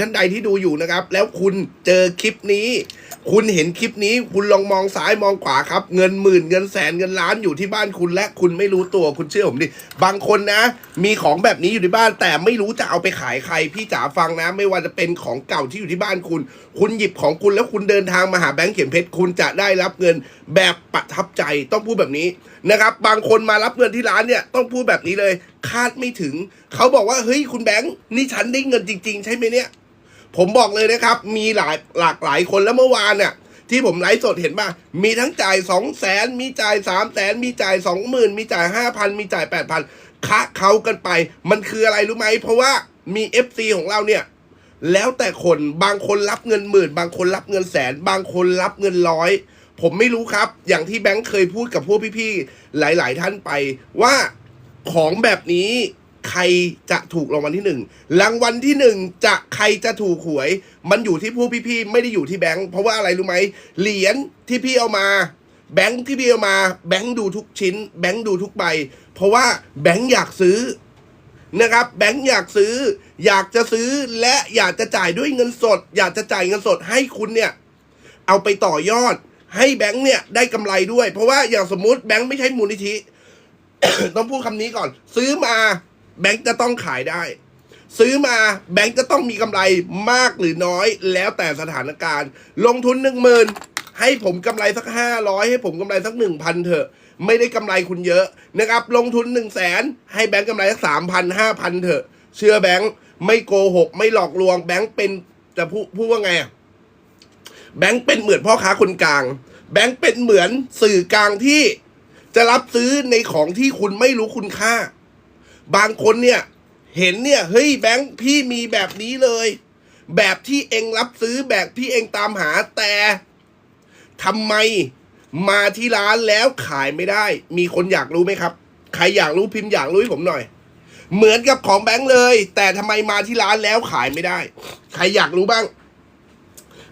ท่านใดที่ดูอยู่นะครับ แล้วคุณเจอคลิปนี้ คุณเห็นคลิปนี้ คุณลองมองซ้ายมองขวาครับ เงินหมื่นเงินแสนเงินล้านอยู่ที่บ้านคุณและคุณไม่รู้ตัวคุณเชื่อผมดิบางคนนะ มีของแบบนี้อยู่ที่บ้าน แต่ไม่รู้จะเอาไปขายใครพี่จ๋าฟังนะ ไม่ว่าจะเป็นของเก่าที่อยู่ที่บ้านคุณ คุณหยิบของคุณแล้วคุณเดินทางมาหาแบงค์เขียนเพชรคุณจะได้รับเงินแบบประทับใจต้องพูดแบบนี้นะครับ บางคนมารับเงินที่ร้านเนี่ยต้องพูดแบบนี้เลย คาดไม่ถึง เขาบอกว่าเฮ้ยคุณแบงค์นี่ฉันได้เงินจริง ๆ ใช่ไหมเนี่ย ผมบอกเลยนะครับ มีหลายหลากหลายคนแล้วเมื่อวานเนี่ยที่ผมไลฟ์สดเห็นป่ะ มีทั้งจ่ายสองแสนมีจ่ายสามแสนมีจ่ายสองหมื่นมีจ่ายห้าพันมีจ่ายแปดพันคะเขากันไป มันคืออะไรรู้ไหม เพราะว่ามีเอฟซีของเราเนี่ย แล้วแต่คนบางคนรับเงินหมื่น บางคนรับเงินแสน บางคนรับเงินร้อย ผมไม่รู้ครับ อย่างที่แบงค์เคยพูดกับพวกพี่ๆ หลาย ๆ ท่านไปว่าของแบบนี้ ใครจะถูกรางวัลที่หนึ่งรางวัลที่หนึ่งจะใครจะถูกหวย มันอยู่ที่พวกพี่ๆไม่ได้อยู่ที่แบงค์เพราะว่าอะไรรู้ไหมเหรียญที่พี่เอามาแบงค์ที่พี่เอามาแบงค์ดูทุกชิ้น แบงค์ดูทุกใบ เพราะว่าแบงค์อยากซื้อนะครับแบงค์อยากซื้อ อยากจะซื้อและอยากจะจ่ายด้วยเงินสด อยากจะจ่ายเงินสดให้คุณเนี่ย เอาไปต่อยอด ให้แบงค์เนี่ยได้กำไรด้วย เพราะว่าอย่างสมมุติแบงค์ไม่ใช่มูลนิธิ ต้องพูดคำนี้ก่อน ซื้อมา แบงค์จะต้องขายได้ ซื้อมาแบงค์จะต้องมีกำไรมากหรือน้อย แล้วแต่สถานการณ์ ลงทุนหนึ่งหมื่นให้ผมกำไรสักห้าร้อยให้ผมกำไรสักหนึ่งพันเถอะ ไม่ได้กำไรคุณเยอะนะครับ ลงทุนหนึ่งแสนให้แบงค์กำไรสักสามพันห้าพันเถอะ เชื่อแบงค์ไม่โกหก ไม่หลอกลวง แบงค์เป็นจะพูดพูดว่าไงอะแบงค์เป็นเหมือนพ่อค้าคนกลาง แบงค์เป็นเหมือนสื่อกลางที่จะรับซื้อในของที่คุณไม่รู้คุณค่า บางคนเนี่ยเห็นเนี่ยเฮ้ยแบงค์พี่มีแบบนี้เลย แบบที่เองรับซื้อแบบที่เองตามหาแต่ทำไมมาที่ร้านแล้วขายไม่ได้ มีคนอยากรู้ไหมครับใครอยากรู้พิมพ์อยากรู้ให้ผมหน่อย เหมือนกับของแบงค์เลย แต่ทำไมมาที่ร้านแล้วขายไม่ได้ ใครอยากรู้บ้าง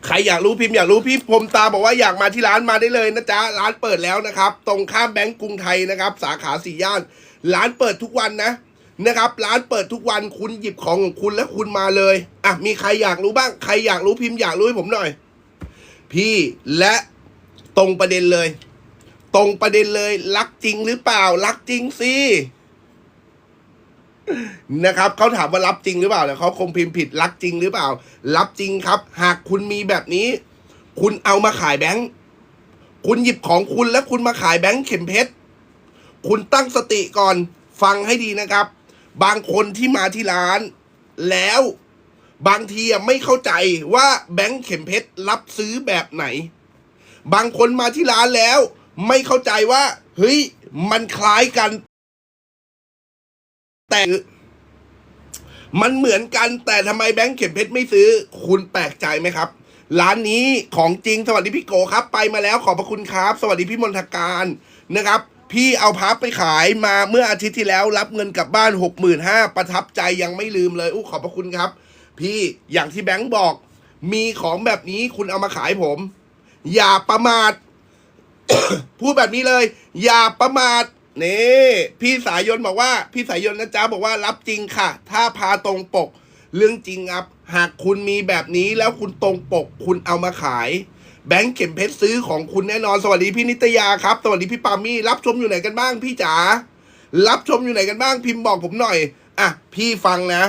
ใครอยากรู้พิมพ์อยากรู้พี่พรมตาบอกว่าอยากมาที่ร้านมาได้เลยนะจ๊ะร้านเปิดแล้วนะครับ ตรงข้ามแบงก์กรุงไทยนะครับ สาขาสี่ย่าน ร้านเปิดทุกวันนะ นะครับ ร้านเปิดทุกวันคุณหยิบของของคุณแล้วคุณมาเลย อะ มีใครอยากรู้บ้าง ใครอยากรู้พิมพ์อยากรู้ให้ผมหน่อย พี่และตรงประเด็นเลย ตรงประเด็นเลย รักจริงหรือเปล่า รักจริงสินะครับเขาถามว่ารับจริงหรือเปล่าแล้วเขาคงพิมพ์ผิดรักจริงหรือเปล่า รับจริงครับ หากคุณมีแบบนี้ คุณเอามาขายแบงค์คุณหยิบของคุณแล้วคุณมาขายแบงค์เข็มเพชรคุณตั้งสติก่อนฟังให้ดีนะครับ บางคนที่มาที่ร้าน แล้วบางทีไม่เข้าใจว่าแบงค์เข็มเพชรรับซื้อแบบไหน บางคนมาที่ร้านแล้ว ไม่เข้าใจว่า เฮ้ย มันคล้ายกัน แต่ มันเหมือนกันแต่ทำไมแบงค์เข็มเพชรไม่ซื้อ คุณแปลกใจไหมครับ ร้านนี้ของจริงสวัสดีพี่โกครับ ไปมาแล้วขอบพระคุณครับ สวัสดีพี่มนทการนะครับ พี่เอาพับไปขายมาเมื่ออาทิตย์ที่แล้วรับเงินกลับบ้านหกหมื่นห้าประทับใจยังไม่ลืมเลยอู้ขอบพระคุณครับ พี่อย่างที่แบงค์บอก มีของแบบนี้คุณเอามาขายผม อย่าประมาท พูดแบบนี้เลย อย่าประมาทนี่พี่สายยนบอกว่า พี่สายยนนะจ๊ะบอกว่ารับจริงค่ะ ถ้าพาตรงปก เรื่องจริงครับ หากคุณมีแบบนี้แล้วคุณตรงปก คุณเอามาขาย แบงค์เข็มเพชรซื้อของคุณแน่นอน สวัสดีพี่นิตยาครับ สวัสดีพี่ปามี่ รับชมอยู่ไหนกันบ้างพี่จ๋า รับชมอยู่ไหนกันบ้างพิมพ์บอกผมหน่อย อะ พี่ฟังนะ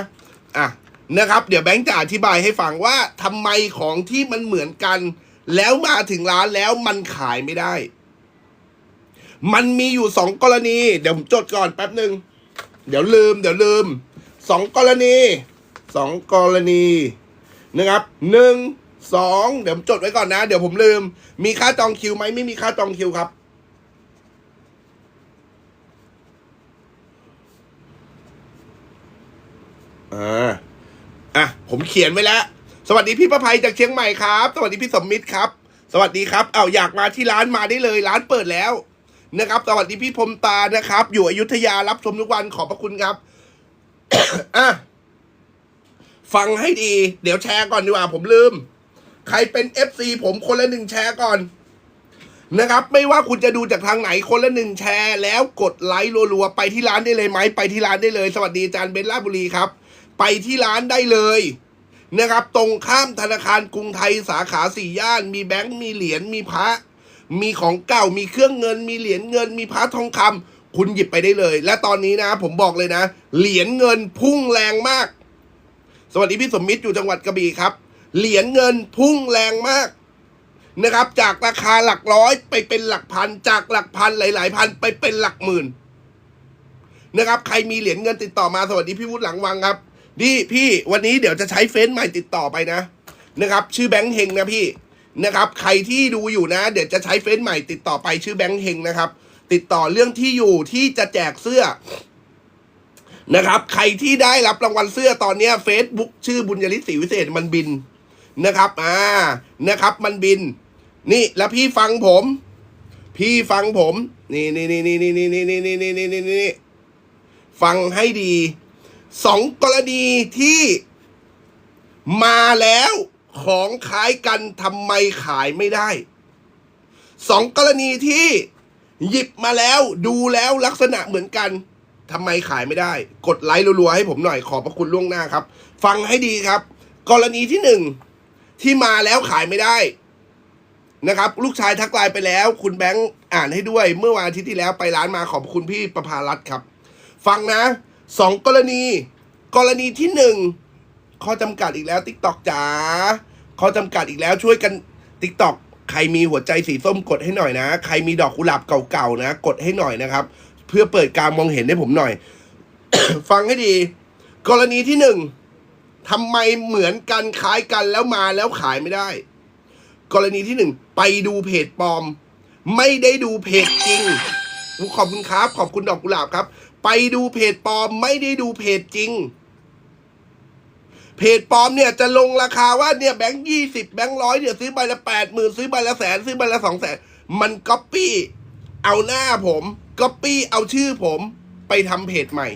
อะ นะครับ เดี๋ยวแบงค์จะอธิบายให้ฟังว่าทำไมของที่มันเหมือนกัน แล้วมาถึงร้านแล้วมันขายไม่ได้ มันมีอยู่สองกรณี เดี๋ยวผมจดก่อนแป๊บหนึ่ง เดี๋ยวลืม เดี๋ยวลืมสองกรณีสองกรณีนะครับหนึ่ง สองเดี๋ยวผมจดไว้ก่อนนะ เดี๋ยวผมลืม มีค่าจองคิวไหมไม่มีค่าจองคิวครับ อ่าอะผมเขียนไว้แล้ว สวัสดีพี่ประภัยจากเชียงใหม่ครับ สวัสดีพี่สมมิตรครับ สวัสดีครับเอาอยากมาที่ร้านมาได้เลย ร้านเปิดแล้วนะครับ สวัสดีพี่พรมตานะครับ อยู่อยุธยารับชมทุกวันขอบพระคุณครับอะฟังให้ดี เดี๋ยวแชร์ก่อนดีกว่าผมลืม ใครเป็น FC ผมคนละหนึ่งแชร์ก่อนนะครับ ไม่ว่าคุณจะดูจากทางไหนคนละหนึ่งแชร์ แล้วกดไลค์รัวๆ ไปที่ร้านได้เลยไหมไปที่ร้านได้เลย สวัสดีอาจารย์เบนลาบุรีครับ ไปที่ร้านได้เลยนะครับ ตรงข้ามธนาคารกรุงไทยสาขาสี่ย่าน มีแบงค์มีเหรียญมีพระ มีของเก่ามีเครื่องเงิน มีเหรียญเงิน มีพระทองคำคุณหยิบไปได้เลย และตอนนี้นะ ผมบอกเลยนะ เหรียญเงินพุ่งแรงมาก สวัสดีพี่สมมิตรอยู่จังหวัดกระบี่ครับ เหรียญเงินพุ่งแรงมากนะครับ จากราคาหลักร้อยไปเป็นหลักพัน จากหลักพันหลาย ๆ พันไปเป็นหลักหมื่นนะครับ ใครมีเหรียญเงินติดต่อมาสวัสดีพี่วุฒิหลังวังครับนี่พี่วันนี้เดี๋ยวจะใช้เฟ้นใหม่ติดต่อไปนะนะครับ ชื่อแบงค์เฮงนะพี่นะครับ ใครที่ดูอยู่นะ เดี๋ยวจะใช้เฟ้นใหม่ติดต่อไปชื่อแบงค์เฮงนะครับ ติดต่อเรื่องที่อยู่ที่จะแจกเสื้อนะครับ ใครที่ได้รับรางวัลเสื้อตอนนี้เฟซบุ๊กชื่อบุญยริศศรีวิเศษมันบิน นะครับอ่านะครับ มันบิน นี่แล้วพี่ฟังผม พี่ฟังผม นี่นี่นี่นี่นี่นี่นี่นี่นี่นี่นี่นี่ฟังให้ดีสองกรณีที่มาแล้วของขายกันทำไมขายไม่ได้สองกรณีที่หยิบมาแล้วดูแล้วลักษณะเหมือนกันทำไมขายไม่ได้ กดไลค์รัวๆให้ผมหน่อยขอบพระคุณล่วงหน้าครับ ฟังให้ดีครับ กรณีที่หนึ่ง ที่มาแล้วขายไม่ได้นะครับ ลูกชายทักไลน์ไปแล้ว คุณแบงค์อ่านให้ด้วย เมื่อวันอาทิตย์ที่แล้วไปร้านมาขอบคุณพี่ประภารัตครับ ฟังนะสองกรณี กรณีที่หนึ่งข้อจำกัดอีกแล้วติ๊กตอกจ๋าข้อจำกัดอีกแล้วช่วยกันติ๊กตอกใครมีหัวใจสีส้มกดให้หน่อยนะ ใครมีดอกกุหลาบเก่าๆนะ กดให้หน่อยนะครับ เพื่อเปิดการมองเห็นให้ผมหน่อย ฟังให้ดี กรณีที่หนึ่ง ทำไมเหมือนกันคล้ายกันแล้วมาแล้วขายไม่ได้ กรณีที่หนึ่งไปดูเพจปลอม ไม่ได้ดูเพจจริงขอบคุณครับ ขอบคุณดอกกุหลาบครับ ไปดูเพจปลอม ไม่ได้ดูเพจจริง เพจปลอมเนี่ยจะลงราคาว่าเนี่ยแบงค์ยี่สิบแบงค์ร้อยเนี่ยซื้อใบละแปดหมื่นซื้อใบละแสนซื้อใบละสองแสนมันก๊อปปี้เอาหน้าผมก๊อปปี้เอาชื่อผมไปทำเพจใหม่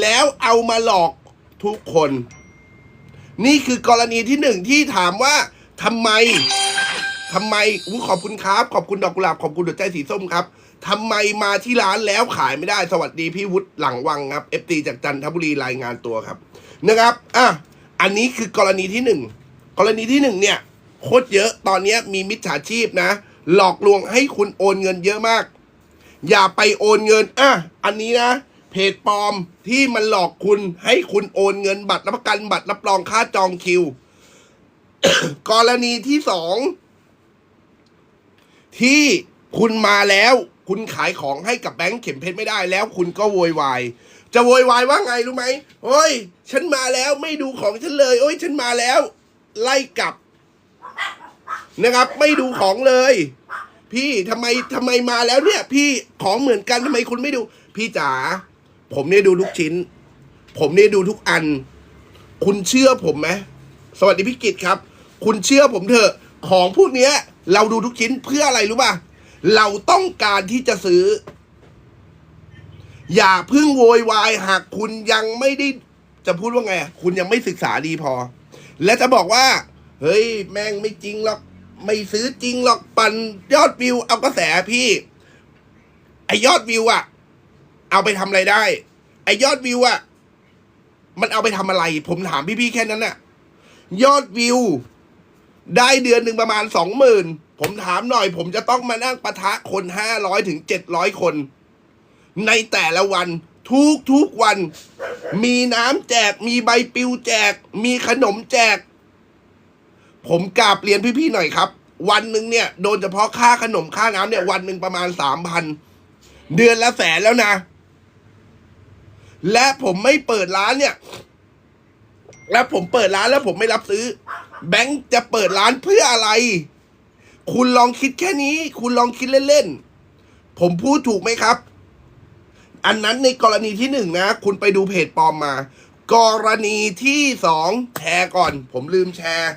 แล้วเอามาหลอกทุกคน นี่คือกรณีที่หนึ่งที่ถามว่าทำไมทำไมอู้ขอบคุณครับ ขอบคุณดอกกุหลาบขอบคุณหัวใจสีส้มครับทำไมมาที่ร้านแล้วขายไม่ได้สวัสดีพี่วุฒิหลังวังครับเอฟตีจากจันทบุรีรายงานตัวครับนะครับอะอันนี้คือกรณีที่หนึ่งกรณีที่หนึ่งเนี่ยโคตรเยอะตอนเนี้มีมิจฉาชีพนะ หลอกลวงให้คุณโอนเงินเยอะมาก อย่าไปโอนเงินอะอันนี้นะ เพจปลอมที่มันหลอกคุณให้คุณโอนเงินบัตรรับประกันบัตรรับรองค่าจองคิว กรณีที่สองที่คุณมาแล้ว คุณขายของให้กับแบงค์เข็มเพชรไม่ได้แล้ว คุณก็โวยวายจะโวยวายว่าไงรู้ไหมโอ้ย ฉันมาแล้วไม่ดูของฉันเลย โอ้ย ฉันมาแล้ว ไล่กลับ นะครับ ไม่ดูของเลย พี่ทำไมทำไมมาแล้วเนี่ย พี่ของเหมือนกันทำไมคุณไม่ดู พี่จ๋า ผมเนี่ยดูทุกชิ้น ผมเนี่ยดูทุกอัน คุณเชื่อผมไหมสวัสดีพี่กิตครับ คุณเชื่อผมเถอะ ของพวกเนี้ย เราดูทุกชิ้นเพื่ออะไรรู้ป่ะ เราต้องการที่จะซื้อ อย่าพึ่งโวยวายหากคุณยังไม่ได้ จะพูดว่าไงอะคุณยังไม่ศึกษาดีพอ และจะบอกว่า เฮ้ย แม่งไม่จริงหรอก ไม่ซื้อจริงหรอก ปั่นยอดวิวเอากระแสพี่ ไอยอดวิวอะ เอาไปทำอะไรได้ ไอยอดวิวอะมันเอาไปทำอะไร ผมถามพี่ๆแค่นั้นน่ะ ยอดวิว ได้เดือนหนึ่งประมาณสองหมื่นผมถามหน่อย ผมจะต้องมานั่งปะทะคนห้าร้อยถึงเจ็ดร้อยคน ในแต่ละวัน ทุกทุกวัน มีน้ำแจก มีใบปลิวแจก มีขนมแจก ผมกราบเรียนพี่ๆหน่อยครับ วันหนึ่งเนี่ย โดนเฉพาะค่าขนมค่าน้ำเนี่ย วันหนึ่งประมาณสามพันเดือนละแสนแล้วนะ และผมไม่เปิดร้านเนี่ย แล้วผมเปิดร้านแล้วผมไม่รับซื้อ แบงค์จะเปิดร้านเพื่ออะไร คุณลองคิดแค่นี้ คุณลองคิดเล่นๆ ผมพูดถูกไหมครับ อันนั้นในกรณีที่หนึ่งนะ คุณไปดูเพจปลอมมา กรณีที่สองแชร์ก่อน ผมลืมแชร์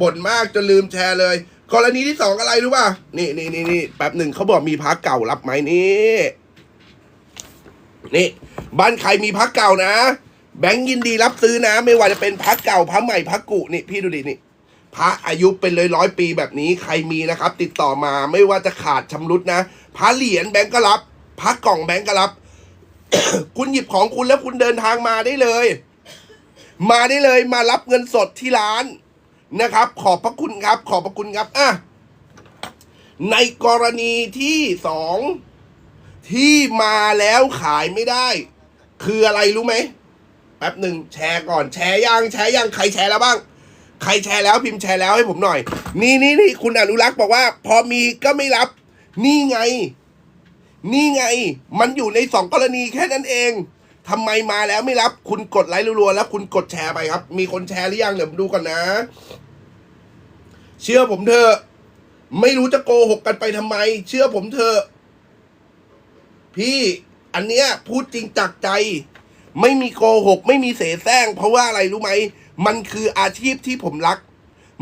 บ่นมากจนลืมแชร์เลย กรณีที่สองอะไรรู้ป่ะ นี่นี่นี่นี่แป๊บหนึ่งเขาบอกมีพักเก่ารับไหมนี่ นี่บ้านใครมีพักเก่านะ แบงค์ยินดีรับซื้อนะ ไม่ว่าจะเป็นพักเก่าพักใหม่พักกุนี่พี่ดูดินี่พระอายุเป็นร้อยร้อยปีแบบนี้ใครมีนะครับ ติดต่อมาไม่ว่าจะขาดชำรุดนะพระเหรียญแบงค์ก็รับพระกล่องแบงค์ก็รับ คุณหยิบของคุณแล้วคุณเดินทางมาได้เลย มาได้เลยมารับเงินสดที่ร้านนะครับ ขอบพระคุณครับ ขอบพระคุณครับอะในกรณีที่สอง ที่มาแล้วขายไม่ได้ คืออะไรรู้ไหมแป๊บหนึ่งแชร์ก่อนแชร์ยังแชร์ยังใครแชร์แล้วบ้าง ใครแชร์แล้วพิมพ์แชร์แล้วให้ผมหน่อย นี่นี่นี่คุณอนุรักษ์บอกว่า พอมีก็ไม่รับ นี่ไง นี่ไง มันอยู่ในสองกรณีแค่นั้นเองทำไมมาแล้วไม่รับ คุณกดไลค์รัวๆแล้วคุณกดแชร์ไปครับ มีคนแชร์หรือยังเดี๋ยวผมดูก่อนนะ เชื่อผมเถอะไม่รู้จะโกหกกันไปทำไม เชื่อผมเถอะ พี่อันเนี้ยพูดจริงจากใจ ไม่มีโกหก ไม่มีเสแสร้ง เพราะว่าอะไรรู้ไหม มันคืออาชีพที่ผมรัก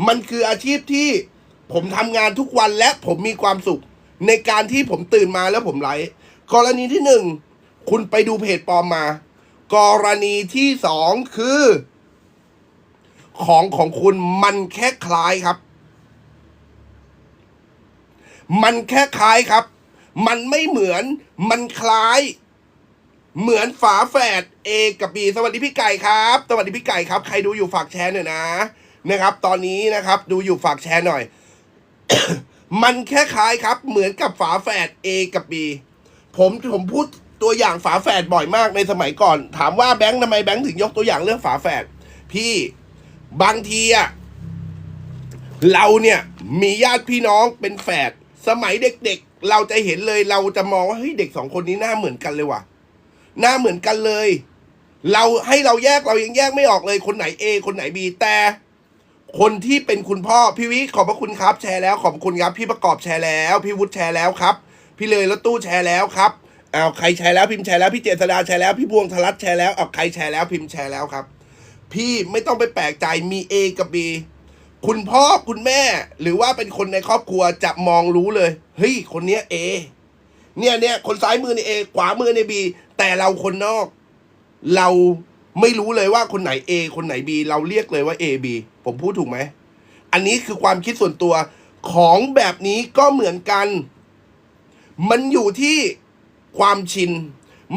มันคืออาชีพที่ผมทำงานทุกวันและผมมีความสุข ในการที่ผมตื่นมาแล้วผมไลฟ์กรณีที่หนึ่งคุณไปดูเพจปลอมมา กรณีที่สองคือ ของของคุณมันแค่คล้ายครับ มันแค่คล้ายครับ มันไม่เหมือนมันคล้าย เหมือนฝาแฝด A กับ B สวัสดีพี่ไก่ครับ สวัสดีพี่ไก่ครับ ใครดูอยู่ฝากแชร์หน่อยนะ นะครับ ตอนนี้นะครับ ดูอยู่ฝากแชร์หน่อย มันแค่คล้ายครับ เหมือนกับฝาแฝด A กับ B ผมผมพูดตัวอย่างฝาแฝดบ่อยมากในสมัยก่อน ถามว่าแบงค์ทำไมแบงค์ถึงยกตัวอย่างเรื่องฝาแฝดพี่บางทีอะเราเนี่ยมีญาติพี่น้องเป็นแฝด สมัยเด็กๆ เราจะเห็นเลยเราจะมองว่าเฮ้ยเด็กสองคนนี้หน้าเหมือนกันเลยว่ะ หน้าเหมือนกันเลย เราให้เราแยกเรายังแยกไม่ออกเลยคนไหน A คนไหน B แต่คนที่เป็นคุณพ่อพี่วิขอบพระคุณครับแชร์แล้วขอบคุณครับ พี่ประกอบแชร์แล้ว พี่วุฒิแชร์แล้วครับ พี่เลยรถตู้แชร์แล้วครับเอาใครแชร์แล้วพิมพ์แชร์แล้วพี่เจษดาแชร์แล้วพี่พวงธรัตแชร์แล้วเอาใครแชร์แล้วพิมพ์แชร์แล้วครับ พี่ไม่ต้องไปแปลกใจมี A กับ B คุณพ่อคุณแม่หรือว่าเป็นคนในครอบครัวจะมองรู้เลยเฮ้ยคนเนี้ย A เนี่ยเนี่ยคนซ้ายมือใน A ขวามือใน B แต่เราคนนอก เราไม่รู้เลยว่าคนไหน A คนไหน B เราเรียกเลยว่า A B ผมพูดถูกไหม อันนี้คือความคิดส่วนตัวของแบบนี้ก็เหมือนกัน มันอยู่ที่ความชิน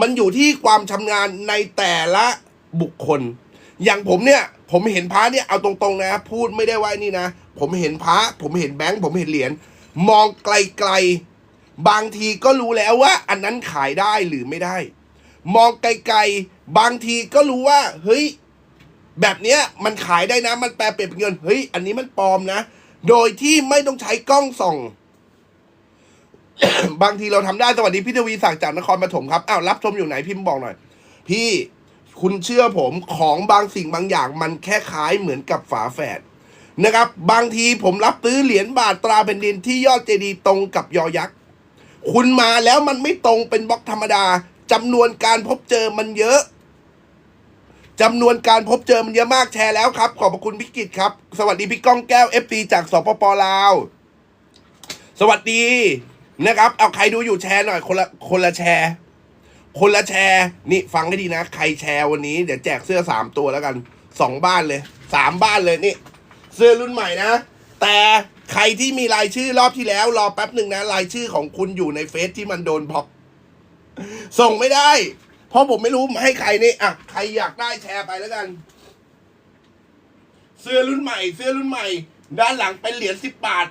มันอยู่ที่ความชำนาญในแต่ละบุคคล อย่างผมเนี่ย ผมเห็นพระเนี่ยเอาตรงๆนะ พูดไม่ได้ว่านี่นะ ผมเห็นพระผมเห็นแบงค์ผมเห็นเหรียญมองไกลๆ บางทีก็รู้แล้วว่า อันนั้นขายได้หรือไม่ได้ มองไกลๆ บางทีก็รู้ว่า เฮ้ย แบบเนี้ยมันขายได้นะ มันแปลเปลี่ยนเป็นเงิน เฮ้ย อันนี้มันปลอมนะ โดยที่ไม่ต้องใช้กล้องส่อง บางทีเราทำได้ สวัสดีพี่ทวีศักดิ์จากนครปฐมครับ อ้าวรับชมอยู่ไหนพิมพ์บอกหน่อย พี่ คุณเชื่อผมของบางสิ่งบางอย่างมันแค่คล้ายเหมือนกับฝาแฝดนะครับ บางทีผมรับซื้อเหรียญบาทตราแผ่นดินที่ยอดเจดีย์ตรงกับยอยักษ์คุณมาแล้วมันไม่ตรงเป็นบล็อกธรรมดาจำนวนการพบเจอมันเยอะจำนวนการพบเจอมันเยอะมากแชร์แล้วครับ ขอบพระคุณพี่กิตครับ สวัสดีพี่ก้องแก้ว FP จากสปปลาว สวัสดีนะครับ เอาใครดูอยู่แชร์หน่อยคนละคนละแชร์ คนละแชร์นี่ฟังให้ดีนะ ใครแชร์วันนี้เดี๋ยวแจกเสื้อสามตัวแล้วกันสองบ้านเลยสามบ้านเลยนี่ เสื้อรุ่นใหม่นะ แต่ใครที่มีรายชื่อรอบที่แล้ว รอแป๊บหนึ่งนะรายชื่อของคุณอยู่ในเฟซที่มันโดนบล็อก ส่งไม่ได้ เพราะผมไม่รู้ให้ใครนี่อะใครอยากได้แชร์ไปแล้วกัน เสื้อรุ่นใหม่ เสื้อรุ่นใหม่ ด้านหลังเป็นเหรียญสิบบาท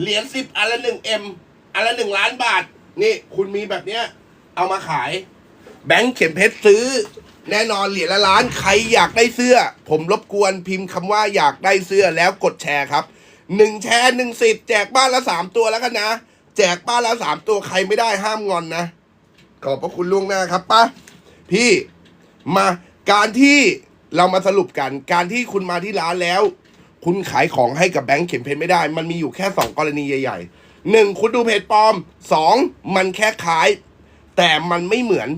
เหรียญสิบอันละหนึ่งเอ็มอันละหนึ่งล้านบาท นี่คุณมีแบบเนี้ย เอามาขาย แบงค์เข็มเพชรซื้อ แน่นอนเหรียญละล้านใครอยากได้เสื้อ ผมรบกวนพิมพ์คำว่าอยากได้เสื้อแล้วกดแชร์ครับหนึ่งแชร์หนึ่งสิทธิ์แจกบ้านละสามตัวแล้วกันนะ แจกบ้านละสามตัวใครไม่ได้ห้ามงอนนะ ขอบพระคุณล่วงหน้าครับป้าพี่มาการที่เรามาสรุปกัน การที่คุณมาที่ร้านแล้ว คุณขายของให้กับแบงค์เข็มเพชรไม่ได้ มันมีอยู่แค่สองกรณีใหญ่ๆหนึ่งคุณดูเพจปลอมสองมันแค่ขาย แต่มันไม่เหมือน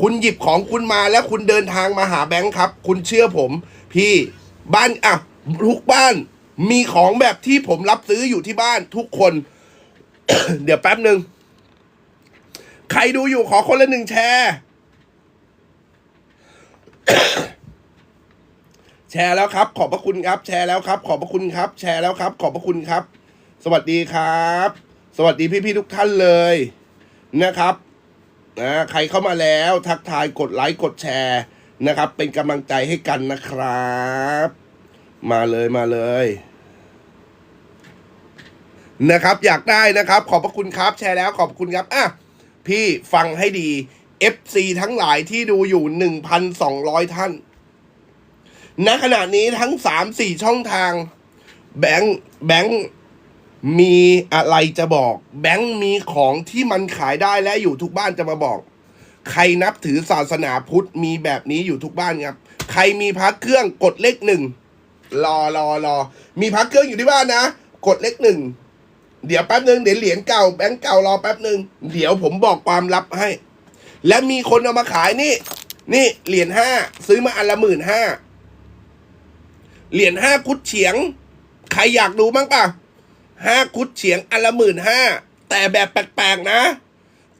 คุณหยิบของคุณมาแล้วคุณเดินทางมาหาแบงค์ครับ คุณเชื่อผม พี่บ้านอะทุกบ้านมีของแบบที่ผมรับซื้ออยู่ที่บ้านทุกคน เดี๋ยวแป๊บหนึ่งใครดูอยู่ขอคนละหนึ่งแชร์แชร์แล้วครับ ขอบพระคุณครับ แชร์แล้วครับ ขอบพระคุณครับ แชร์แล้วครับ ขอบพระคุณครับ สวัสดีครับ สวัสดีพี่ๆทุกท่านเลยนะครับ นะใครเข้ามาแล้วทักทายกดไลค์กดแชร์นะครับ เป็นกำลังใจให้กันนะครับ มาเลยมาเลย นะครับ อยากได้นะครับ ขอบพระคุณครับแชร์แล้วขอบคุณครับอะพี่ฟังให้ดี FC ทั้งหลายที่ดูอยู่ 1,200 ท่านณขณะนี้ทั้ง 3-4 ช่องทาง แบงค์แบงค์ มีอะไรจะบอก แบงค์มีของที่มันขายได้และอยู่ทุกบ้านจะมาบอก ใครนับถือศาสนาพุทธมีแบบนี้อยู่ทุกบ้านครับ ใครมีพักเครื่องกดเลขหนึ่งรอรอรอมีพักเครื่องอยู่ที่บ้านนะ กดเลขหนึ่งเดี๋ยวแป๊บหนึ่งเดี๋ยวเหรียญเก่าแบงค์เก่ารอแป๊บหนึ่งเดี๋ยวผมบอกความลับให้ และมีคนเอามาขายนี่ นี่เหรียญห้าซื้อมาอันละหมื่นห้าเหรียญห้าคุดเฉียง ใครอยากดูบ้างป่ะ ห้าคุดเฉียงอันละหมื่นห้าแต่แบบแปลกๆนะ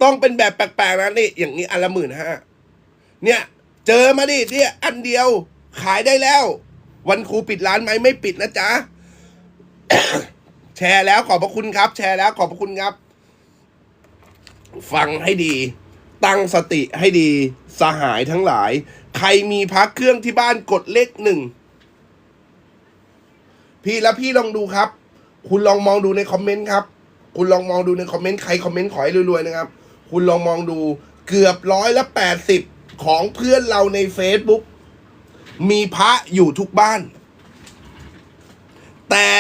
ต้องเป็นแบบแปลกๆนะนี่อย่างนี้อันละหมื่นห้าเนี่ย เจอมาดิเนี่ยอันเดียวขายได้แล้ว วันครูปิดร้านไหมไม่ปิดนะจ๊ะแชร์แล้วขอบพระคุณครับ แชร์แล้วขอบพระคุณครับ ฟังให้ดี ตั้งสติให้ดี สหายทั้งหลาย ใครมีพักเครื่องที่บ้านกดเลขหนึ่งพี่แล้วพี่ลองดูครับ คุณลองมองดูในคอมเมนต์ครับ คุณลองมองดูในคอมเมนต์ใครคอมเมนต์ขอให้รวยๆนะครับ คุณลองมองดูเกือบร้อยละแปดสิบของเพื่อนเราใน Facebook มีพระอยู่ทุกบ้าน แต่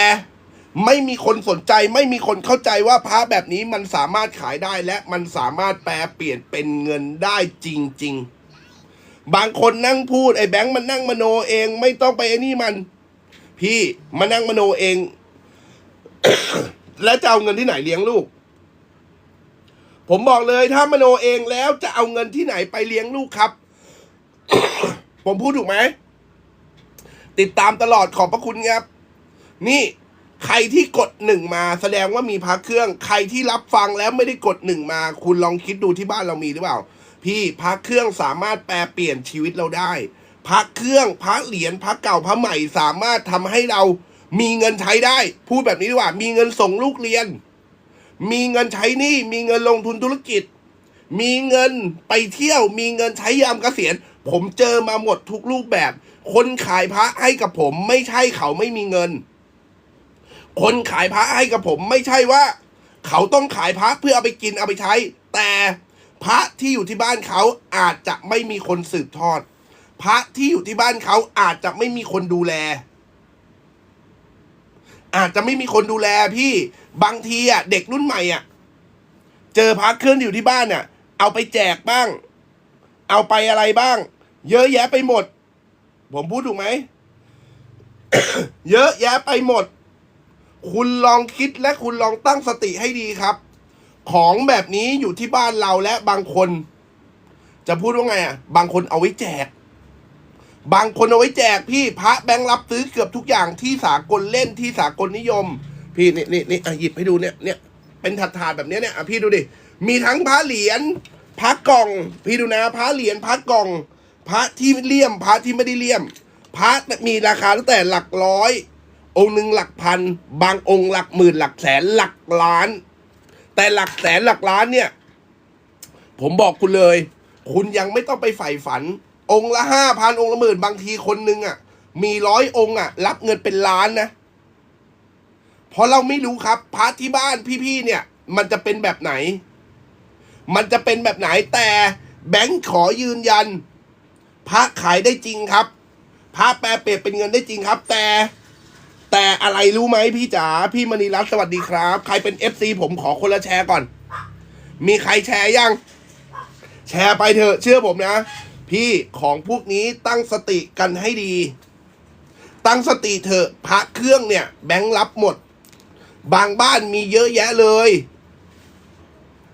ไม่มีคนสนใจไม่มีคนเข้าใจว่าพระแบบนี้มันสามารถขายได้และมันสามารถแปลเปลี่ยนเป็นเงินได้จริง ๆ บางคนนั่งพูดไอ้แบงค์มันนั่งมโนเอง ไม่ต้องไปไอ้นี่มัน พี่มานั่งมโนเอง แล้วจะเอาเงินที่ไหนเลี้ยงลูก ผมบอกเลยถ้ามโนเองแล้วจะเอาเงินที่ไหนไปเลี้ยงลูกครับ ผมพูดถูกไหม ติดตามตลอดขอบพระคุณครับ นี่ใครที่กดหนึ่งมาแสดงว่ามีพักเครื่อง ใครที่รับฟังแล้วไม่ได้กดหนึ่งมา คุณลองคิดดูที่บ้านเรามีหรือเปล่า พี่พักเครื่องสามารถแปลเปลี่ยนชีวิตเราได้พักเครื่องพักเหรียญพักเก่าพักใหม่สามารถทำให้เรา มีเงินใช้ได้ พูดแบบนี้ดีกว่า มีเงินส่งลูกเรียน มีเงินใช้หนี้มีเงินลงทุนธุรกิจ มีเงินไปเที่ยว มีเงินใช้ยามเกษียณ ผมเจอมาหมดทุกรูปแบบ คนขายพระให้กับผม ไม่ใช่เขาไม่มีเงิน คนขายพระให้กับผมไม่ใช่ว่า เขาต้องขายพระเพื่อเอาไปกินเอาไปใช้ แต่พระที่อยู่ที่บ้านเขาอาจจะไม่มีคนสืบทอด พระที่อยู่ที่บ้านเขาอาจจะไม่มีคนดูแล อาจจะไม่มีคนดูแลพี่บางทีอะเด็กรุ่นใหม่อะเจอพระเครื่องอยู่ที่บ้านอะ เอาไปแจกบ้าง เอาไปอะไรบ้าง เยอะแยะไปหมด ผมพูดถูกไหมเยอะแยะไปหมด คุณลองคิดและคุณลองตั้งสติให้ดีครับ ของแบบนี้อยู่ที่บ้านเราและบางคน จะพูดว่าไงอะ บางคนเอาไว้แจก บางคนเอาไว้แจกพี่พระแบงค์รับซื้อเกือบทุกอย่างที่สากลเล่นที่สากลนิยม พี่นี่นี่นี่อะหยิบให้ดูเนี่ยเนี่ยเป็นถาดถาดแบบเนี้ยเนี่ยอะพี่ดูดิมีทั้งพระเหรียญพระกล่อง พี่ดูนะพระเหรียญพระกล่อง พระที่เลี่ยม พระที่ไม่ได้เลี่ยม พระมีราคาตั้งแต่หลักร้อย องค์หนึ่งหลักพัน บางองค์หลักหมื่นหลักแสนหลักล้าน แต่หลักแสนหลักล้านเนี่ย ผมบอกคุณเลย คุณยังไม่ต้องไปใฝ่ฝัน องค์ละห้าพันองค์ละหมื่นบางทีคนหนึ่งอะ มีร้อยองค์อะ รับเงินเป็นล้านนะเพราะเราไม่รู้ครับพระที่บ้านพี่ๆเนี่ย มันจะเป็นแบบไหน มันจะเป็นแบบไหนแต่แบงค์ขอยืนยัน พระขายได้จริงครับ พระแปลเปลี่ยนเป็นเงินได้จริงครับ แต่แต่อะไรรู้ไหมพี่จ๋าพี่มณีรัตน์สวัสดีครับ ใครเป็นเอฟซีผมขอคนละแชร์ก่อน มีใครแชร์ยัง แชร์ไปเถอะเชื่อผมนะ พี่ของพวกนี้ตั้งสติกันให้ดี ตั้งสติเถอะพระเครื่องเนี่ย แบงค์รับหมด บางบ้านมีเยอะแยะเลย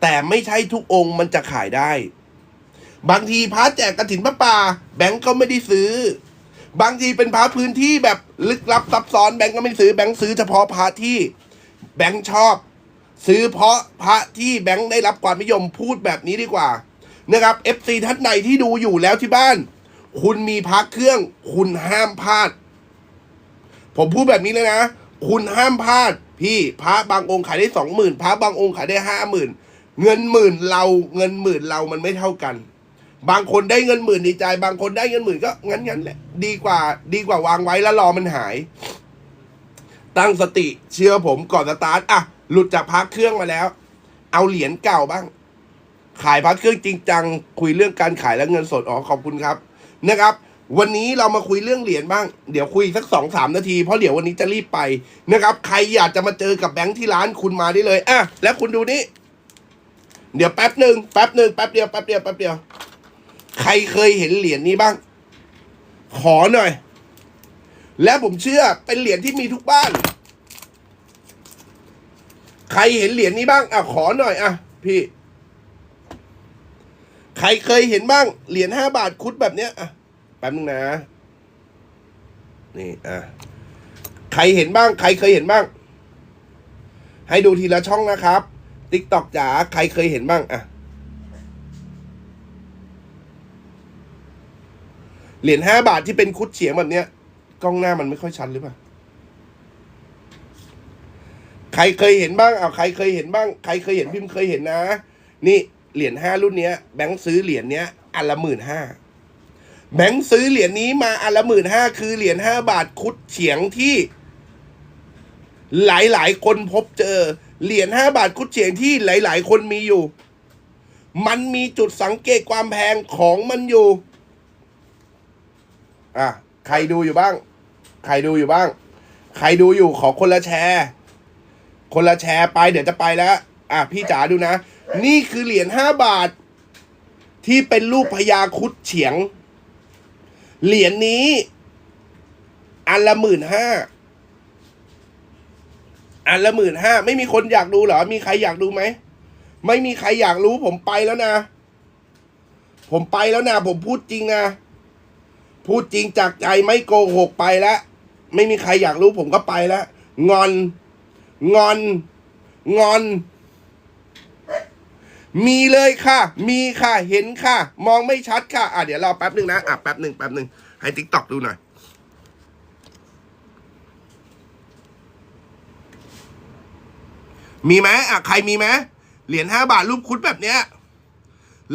แต่ไม่ใช่ทุกองค์มันจะขายได้ บางทีพระแจกกระถินพระป่า แบงค์ก็ไม่ได้ซื้อ บางทีเป็นพระพื้นที่แบบลึกลับซับซ้อนแบงค์ก็ไม่ซื้อแบงค์ซื้อเฉพาะพระที่แบงค์ชอบ ซื้อเพราะพระที่แบงค์ได้รับความนิยมพูดแบบนี้ดีกว่า นะครับ FC ท่านใดที่ดูอยู่แล้วที่บ้าน คุณมีพระเครื่อง คุณห้ามพลาด ผมพูดแบบนี้เลยนะ คุณห้ามพลาด พี่พระบางองค์ขายได้สองหมื่นพระบางองค์ขายได้ห้าหมื่นเงินหมื่นเราเงินหมื่นเรามันไม่เท่ากัน บางคนได้เงินหมื่นดีใจ บางคนได้เงินหมื่นก็งั้นงั้นแหละดีกว่า ดีกว่าวางไว้แล้วรอมันหาย ตั้งสติเชื่อผมก่อนสตาร์ทอะหลุดจากพักเครื่องมาแล้ว เอาเหรียญเก่าบ้าง ขายพักเครื่องจริงจัง คุยเรื่องการขายและเงินสดอ๋อขอบคุณครับนะครับ วันนี้เรามาคุยเรื่องเหรียญบ้างเดี๋ยวคุยสักสองสามนาทีเพราะเดี๋ยววันนี้จะรีบไปนะครับ ใครอยากจะมาเจอกับแบงค์ที่ร้านคุณมาได้เลยอะแล้วคุณดูนี่เดี๋ยวแป๊บหนึ่งแป๊บหนึ่งแป๊บเดียวแป๊บเดียวแป๊บเดียว ใครเคยเห็นเหรียญนี้บ้าง ขอหน่อย และผมเชื่อเป็นเหรียญที่มีทุกบ้าน ใครเห็นเหรียญนี้บ้างอะขอหน่อยอะพี่ ใครเคยเห็นบ้าง เหรียญห้าบาทคุดแบบเนี้ยอะแป๊บนึงนะ นี่อะใครเห็นบ้าง ใครเคยเห็นบ้าง ให้ดูทีละช่องนะครับติ๊กตอกจ๋าใครเคยเห็นบ้างอะเหรียญห้าบาทที่เป็นคุดเฉียงแบบเนี้ยกล้องหน้ามันไม่ค่อยชัดหรือเปล่าใครเคยเห็นบ้างเอาใครเคยเห็นบ้าง ใครเคยเห็นพิมพ์เคยเห็นนะ นี่ เหรียญห้ารุ่นเนี้ยแบงค์ซื้อเหรียญเนี้ยอันละหมื่นห้าแบงค์ซื้อเหรียญนี้มาอันละหมื่นห้าคือเหรียญห้าบาทคุดเฉียงที่ หลายๆคนพบเจอ เหรียญห้าบาทคุดเฉียงที่หลายๆคนมีอยู่ มันมีจุดสังเกตความแพงของมันอยู่ อะใครดูอยู่บ้าง ใครดูอยู่บ้าง ใครดูอยู่ขอคนละแชร์ คนละแชร์ไปเดี๋ยวจะไปแล้ว อะพี่จ๋าดูนะ นี่คือเหรียญห้าบาท ที่เป็นรูปพญาคุดเฉียง เหรียญนี้ อันละหมื่นห้าอันละหมื่นห้าไม่มีคนอยากดูเหรอ มีใครอยากดูไหม ไม่มีใครอยากรู้ ผมไปแล้วนะ ผมไปแล้วนะ ผมพูดจริงนะ พูดจริงจากใจไม่โกหกไปแล้ว ไม่มีใครอยากรู้ผมก็ไปแล้ว งอน งอน งอน มีเลยค่ะ มีค่ะ เห็นค่ะ มองไม่ชัดค่ะ อะเดี๋ยวรอแป๊บหนึ่งนะ อะแป๊บหนึ่งแป๊บหนึ่งให้ติ๊กต็อกดูหน่อย มีไหมอะใครมีไหมเหรียญห้าบาทรูปคุดแบบเนี้ย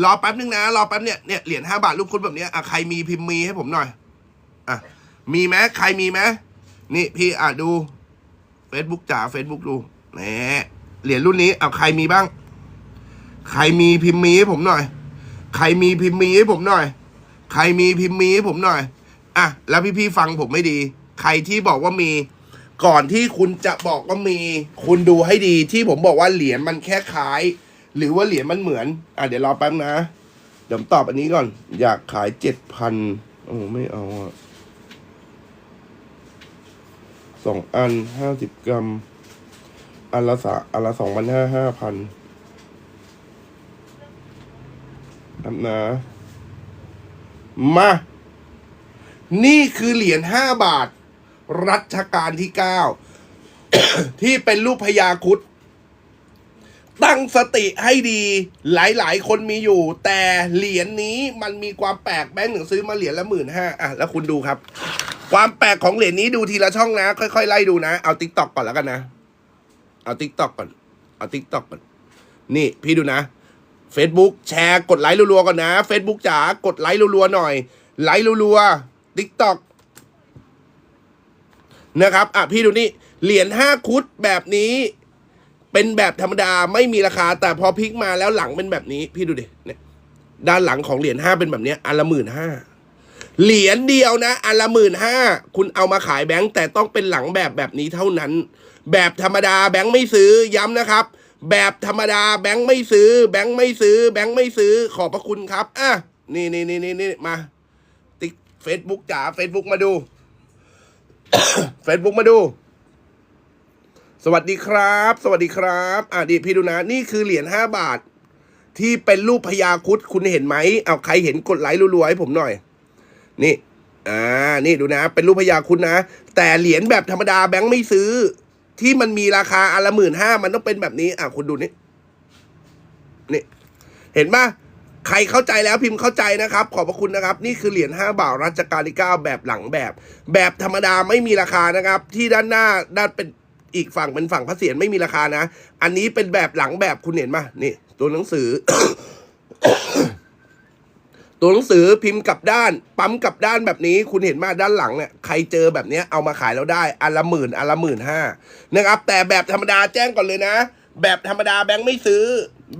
รอแป๊บหนึ่งนะ รอแป๊บเนี่ยเนี่ยเหรียญห้าบาทรูปคุดแบบเนี้ย อะใครมีพิมพ์มีให้ผมหน่อย อะ มีไหมใครมีไหมนี่พี่อะดู Facebook จ๋า Facebook ดูแหมเหรียญรุ่นนี้ เอาใครมีบ้าง ใครมีพิมพ์มีให้ผมหน่อย ใครมีพิมพ์มีให้ผมหน่อย ใครมีพิมพ์มีให้ผมหน่อย อะ แล้วพี่ๆฟังผมไม่ดี ใครที่บอกว่ามี ก่อนที่คุณจะบอกว่ามี คุณดูให้ดีที่ผมบอกว่าเหรียญมันแค่คล้าย หรือว่าเหรียญมันเหมือน อะเดี๋ยวรอแป๊บนะ เดี๋ยวผมตอบอันนี้ก่อน อยากขายเจ็ดพันโอ้ไม่เอาอะสองอันห้าสิบกรัม อันละสาอันละสองพันห้าห้าพัน ทำนะมา นี่คือเหรียญห้าบาท รัชกาลที่เก้าที่เป็นรูปพญาคุดตั้งสติให้ดีหลายๆ คนมีอยู่ แต่เหรียญนี้มันมีความแปลกแบงค์หนึ่งซื้อมาเหรียญละหมื่นห้าอะแล้วคุณดูครับ ความแปลกของเหรียญนี้ดูทีละช่องนะ ค่อยๆไล่ดูนะ เอาติ๊กตอกก่อนแล้วกันนะ เอาติ๊กตอกก่อน เอาติ๊กตอกก่อน นี่พี่ดูนะ Facebook แชร์กดไลค์รัวๆก่อนนะ Facebook จ๋ากดไลค์รัวๆหน่อย ไลค์รัวๆติ๊กตอกนะครับอะพี่ดูนี่ เหรียญห้าคุดแบบนี้ เป็นแบบธรรมดาไม่มีราคา แต่พอพลิกมาแล้วหลังเป็นแบบนี้ พี่ดูดิเนี่ยด้านหลังของเหรียญห้าเป็นแบบนี้อันละหมื่นห้าเหรียญเดียวนะอันละหมื่นห้าคุณเอามาขายแบงค์แต่ต้องเป็นหลังแบบแบบนี้เท่านั้น แบบธรรมดาแบงค์ไม่ซื้อย้ำนะครับ แบบธรรมดาแบงค์ไม่ซื้อ แบงค์ไม่ซื้อ แบงค์ไม่ซื้อขอบพระคุณครับอะนี่นี่นี่นี่นี่มาติ๊กเฟซบุ๊กจ๋าเฟซบุ๊กมาดูเฟซบุ๊กมาดู สวัสดีครับ สวัสดีครับอะดีพี่ดูนะ นี่คือเหรียญห้าบาท ที่เป็นรูปพญาคุดคุณเห็นไหมเอาใครเห็นกดไลค์รัวๆให้ผมหน่อย นี่อ่านี่ดูนะ เป็นรูปพญาคุดนะ แต่เหรียญแบบธรรมดาแบงค์ไม่ซื้อ ที่มันมีราคาอันละหมื่นห้ามันต้องเป็นแบบนี้ อะคุณดูนี่นี่ เห็นปะใครเข้าใจแล้วพิมพ์เข้าใจนะครับ ขอบพระคุณนะครับ นี่คือเหรียญห้าบาทรัชกาลที่เก้าแบบหลังแบบ แบบธรรมดาไม่มีราคานะครับ ที่ด้านหน้าด้านเป็นอีกฝั่งเป็นฝั่งพระเศียรไม่มีราคานะ อันนี้เป็นแบบหลังแบบคุณเห็นปะนี่ ตัวหนังสือ ตัวหนังสือพิมพ์กลับด้าน ปั๊มกลับด้านแบบนี้คุณเห็นมาด้านหลังเนี่ยใครเจอแบบนี้เอามาขายแล้วได้อันละหมื่นอันละหมื่นห้านะครับ แต่แบบธรรมดาแจ้งก่อนเลยนะ แบบธรรมดาแบงค์ไม่ซื้อ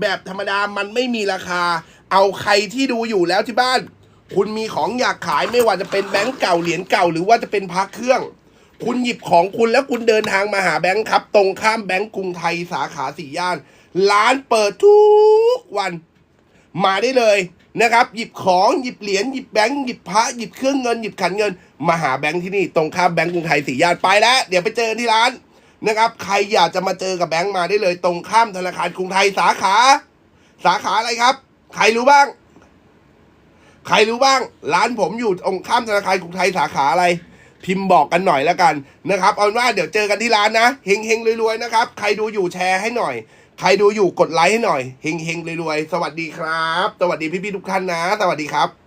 แบบธรรมดามันไม่มีราคา เอาใครที่ดูอยู่แล้วที่บ้าน คุณมีของอยากขายไม่ว่าจะเป็นแบงค์เก่าเหรียญเก่าหรือว่าจะเป็นพักเครื่อง คุณหยิบของคุณแล้วคุณเดินทางมาหาแบงค์ครับ ตรงข้ามแบงค์กรุงไทยสาขาสี่ย่าน ร้านเปิดทุกวัน มาได้เลย นะครับ หยิบของหยิบเหรียญหยิบแบงค์หยิบพระหยิบเครื่องเงินหยิบขันเงิน มาหาแบงค์ที่นี่ตรงข้ามแบงค์กรุงไทยสี่ย่านไปแล้ว เดี๋ยวไปเจอที่ร้านนะครับ ใครอยากจะมาเจอกับแบงค์มาได้เลย ตรงข้ามธนาคารกรุงไทยสาขา สาขาอะไรครับ ใครรู้บ้าง ใครรู้บ้าง ร้านผมอยู่ตรงข้ามธนาคารกรุงไทยสาขาอะไร พิมพ์บอกกันหน่อยแล้วกันนะครับเอาเป็นว่าเดี๋ยวเจอกันที่ร้านนะเฮงเฮงรวยๆนะครับ ใครดูอยู่แชร์ให้หน่อย ใครดูอยู่กดไลค์ให้หน่อยเฮงเฮงๆรวยๆ สวัสดีครับ สวัสดีพี่ๆทุกท่านนะ สวัสดีครับ